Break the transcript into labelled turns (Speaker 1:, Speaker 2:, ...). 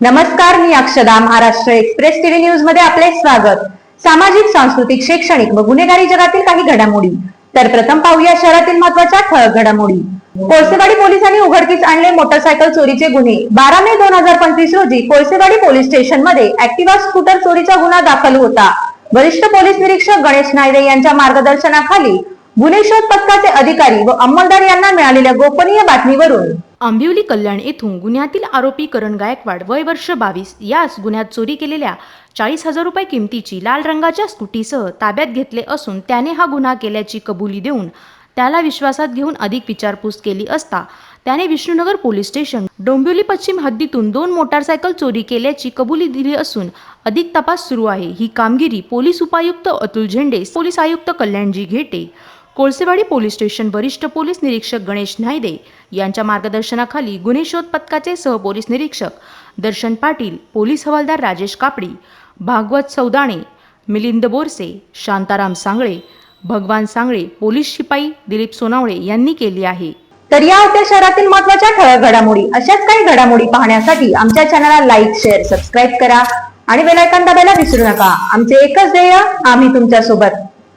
Speaker 1: नमस्कार मी अक्षदा Maharashtra express TV न्यूजमध्ये आपले स्वागत. सामाजिक सांस्कृतिक शैक्षणिक व गुन्हेगारी जगातील काही घडामोडी. तर प्रथम पाहूया शहरातील महत्त्वाच्या ठळक घडामोडी. कोळसेवाडी पोलिसांनी उघडकीस आणले मोटरसायकल चोरीचे गुन्हे. बारा मे दोन हजार पंचवीस रोजी कोळसेवाडी पोलीस स्टेशनमध्ये ऍक्टिव्हा स्कूटर चोरीचा गुन्हा दाखल होता. वरिष्ठ पोलीस निरीक्षक गणेश नायरे यांच्या मार्गदर्शनाखाली गुन्हे शोध पथकाचे अधिकारी व अंमलदार यांना मिळालेल्या गोपनीय बातमीवरून
Speaker 2: आंबिवली कल्याण येथून गुन्ह्यातील आरोपी करण गायकवाड वय वर्ष बावीस यास गुन्ह्यात चोरी केलेल्या चाळीस हजार रुपये किमतीची लाल रंगाच्या स्कूटीसह ताब्यात घेतले असून त्याने हा गुन्हा केल्याची कबुली देऊन त्याला विश्वासात घेऊन अधिक विचारपूस केली असता त्याने विष्णुनगर पोलीस स्टेशन डोंबिवली पश्चिम हद्दीतून दोन मोटारसायकल चोरी केल्याची कबुली दिली असून अधिक तपास सुरू आहे. ही कामगिरी पोलीस उपायुक्त अतुल झेंडे पोलीस आयुक्त कल्याणजी घेटे कोळसेवाडी पोलीस स्टेशन वरिष्ठ पोलीस निरीक्षक गणेश नायदे यांच्या मार्गदर्शनाखाली गुन्हे शोध पथकाचे सहपोलीस निरीक्षक दर्शन पाटील पोलीस हवालदार राजेश कापडी भागवत सौदाणे मिलिंद बोरसे शांताराम सांगळे भगवान सांगळे पोलीस शिपाई दिलीप सोनावळे यांनी केली आहे.
Speaker 1: तर या होत्या शहरातील महत्त्वाच्या ठळक घडामोडी. अशाच काही घडामोडी पाहण्यासाठी आमच्या चॅनलला लाईक शेअर सबस्क्राईब करा आणि बेलायकॉन दाबायला विसरू नका. आमचे एकच ध्येय आम्ही तुमच्यासोबत